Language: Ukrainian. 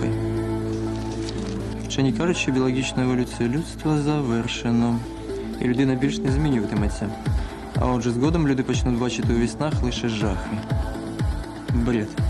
Слухай. Вчені кажуть, що біологічна еволюція людства завершено, і людина більш не змінюватиметься. А отже, згодом люди почнуть бачити у віснах лише жахи. Бред.